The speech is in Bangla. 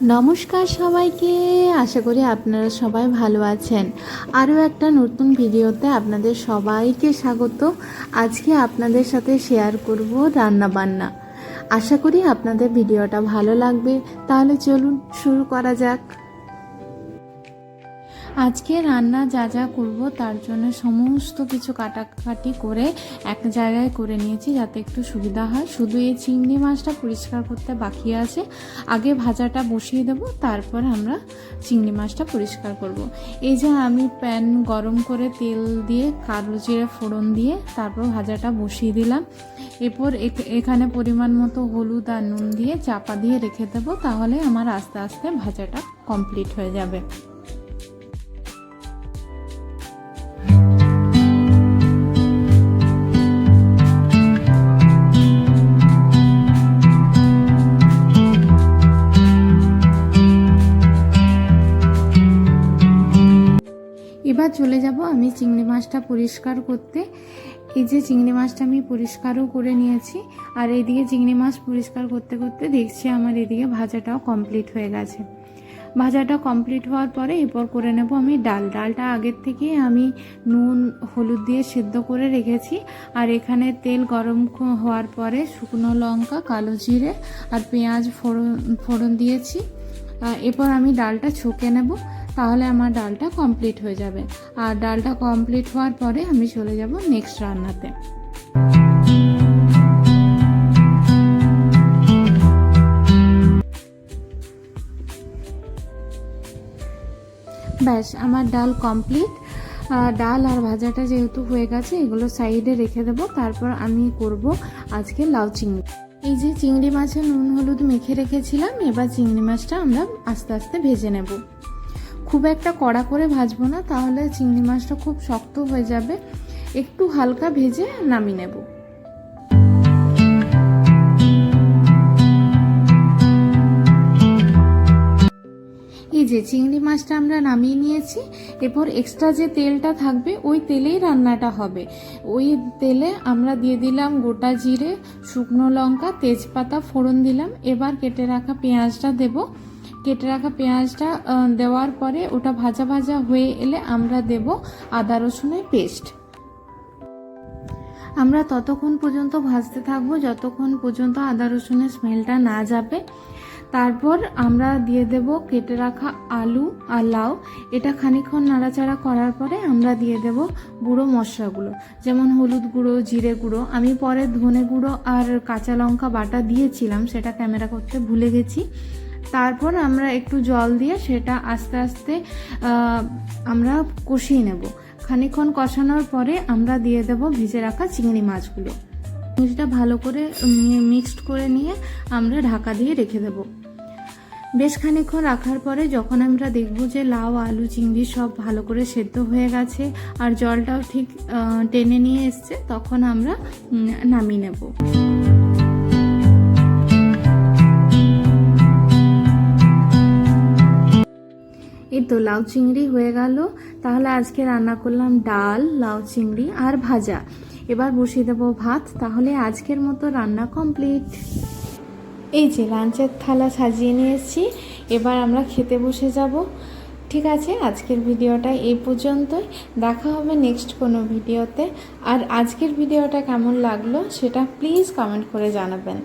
নমস্কার সবাইকে, আশা করি আপনারা সবাই ভালো আছেন। আরও একটা নতুন ভিডিওতে আপনাদের সবাইকে স্বাগত। আজকে আপনাদের সাথে শেয়ার করব রান্না বান্না আশা করি আপনাদের ভিডিওটা ভালো লাগবে। তাহলে চলুন শুরু করা যাক। আজকে রান্না যা যা করব তার জন্য সমস্ত কিছু কাটাকাটি করে এক জায়গায় করে নিয়েছি যাতে একটু সুবিধা হয়। শুধু এই চিংড়ি মাছটা পরিষ্কার করতে বাকি আছে। আগে ভাজাটা বসিয়ে দেব, তারপর আমরা চিংড়ি মাছটা পরিষ্কার করব। এই যে আমি প্যান গরম করে তেল দিয়ে, কালো জিরে ফোড়ন দিয়ে তারপর ভাজাটা বসিয়ে দিলাম। এরপর এখ- এখানে পরিমাণ মতো হলুদ আর নুন দিয়ে চাপা দিয়ে রেখে দেবো, তাহলে আমার আস্তে আস্তে ভাজাটা কমপ্লিট হয়ে যাবে। এবার চলে যাব আমি চিংড়ি মাছটা পরিষ্কার করতে। এই যে চিংড়ি মাছটা আমি পরিষ্কারও করে নিয়েছি। আর এইদিকে চিংড়ি মাছ পরিষ্কার করতে করতে দেখছি আমার এদিকে ভাজাটাও কমপ্লিট হয়ে গেছে। ভাজাটা কমপ্লিট হওয়ার পরে এরপর করে নেব আমি ডাল। ডালটা আগের থেকে আমি নুন, হলুদ দিয়ে সিদ্ধ করে রেখেছি। আর এখানে তেল গরম হওয়ার পরে শুকনো লঙ্কা, কালো জিরে আর পেঁয়াজ ফোড়ন ফোড়ন দিয়েছি। এরপর আমি ডালটা ছুঁকে নেব। তাহলে আমার ডালটা কমপ্লিট হয়ে যাবে। আর ডালটা কমপ্লিট হওয়ার পরে আমি চলে যাব নেক্সট রান্নাতে। ব্যাস, আমার ডাল কমপ্লিট ডাল আর ভাজাটা যেহেতু হয়ে গেছে, এগুলো সাইডে রেখে দেবো। তারপর আমি করব আজকে লাউ চিংড়ি। এই যে চিংড়ি মাছে নুন হলুদ মেখে রেখেছিলাম, এবার চিংড়ি মাছটা আমরা আস্তে আস্তে ভেজে নেব। খুব একটা কড়া করে ভাজবো না, তাহলে চিংড়ি মাছটা খুব শক্ত হয়ে যাবে। একটু হালকা ভেজে নামিয়ে নেব। এই যে চিংড়ি মাছটা আমরা নামিয়ে নিয়েছি, এরপর এক্সট্রা যে তেলটা থাকবে, ওই তেলেই রান্নাটা হবে। ওই তেলে আমরা দিয়ে দিলাম গোটা জিরে, শুকনো লঙ্কা, তেজপাতা, ফোড়ন দিলাম। এবার কেটে রাখা পেঁয়াজটা দেব। কেটে রাখা পেঁয়াজটা দেওয়ার পরে ওটা ভাজা ভাজা হয়ে এলে আমরা দেব আদা রসুনের পেস্ট। আমরা ততক্ষণ পর্যন্ত ভাজতে থাকব, যতক্ষণ পর্যন্ত আদা রসুনের স্মেলটা না যাবে। তারপর আমরা দিয়ে দেব কেটে রাখা আলু আর লাউ। এটা খানিকক্ষণ নাড়াচাড়া করার পরে আমরা দিয়ে দেব গুঁড়ো মশলাগুলো, যেমন হলুদ গুঁড়ো, জিরে গুঁড়ো। আমি পরে ধনে গুঁড়ো আর কাঁচা লঙ্কা বাটা দিয়েছিলাম, সেটা ক্যামেরা করতে ভুলে গেছি। তারপর আমরা একটু জল দিয়ে সেটা আস্তে আস্তে আমরা কষিয়ে নেব। খানিকক্ষণ কষানোর পরে আমরা দিয়ে দেব ভিজে রাখা চিংড়ি মাছগুলো। চিংড়িটা ভালো করে মিক্সড করে নিয়ে আমরা ঢাকা দিয়ে রেখে দেব। বেশ খানিকক্ষণ রাখার পরে যখন আমরা দেখব যে লাউ, আলু, চিংড়ি সব ভালো করে সেদ্ধ হয়ে গেছে আর জলটাও ঠিক টেনে নিয়ে এসছে, তখন আমরা নামিয়ে নেব। তো লাউ চিংড়ি হয়ে গেল। তাহলে আজকে রান্না করলাম ডাল, লাউ চিংড়ি আর ভাজা। এবার বসিয়ে দেবো ভাত। তাহলে আজকের মতো রান্না কমপ্লিট। এই যে লাঞ্চের থালা সাজিয়ে নিয়ে এসেছি এবার আমরা খেতে বসে যাব। ঠিক আছে, আজকের ভিডিওটা এই পর্যন্তই। দেখা হবে নেক্সট কোনো ভিডিওতে। আর আজকের ভিডিওটা কেমন লাগল সেটা প্লিজ কমেন্ট করে জানাবেন।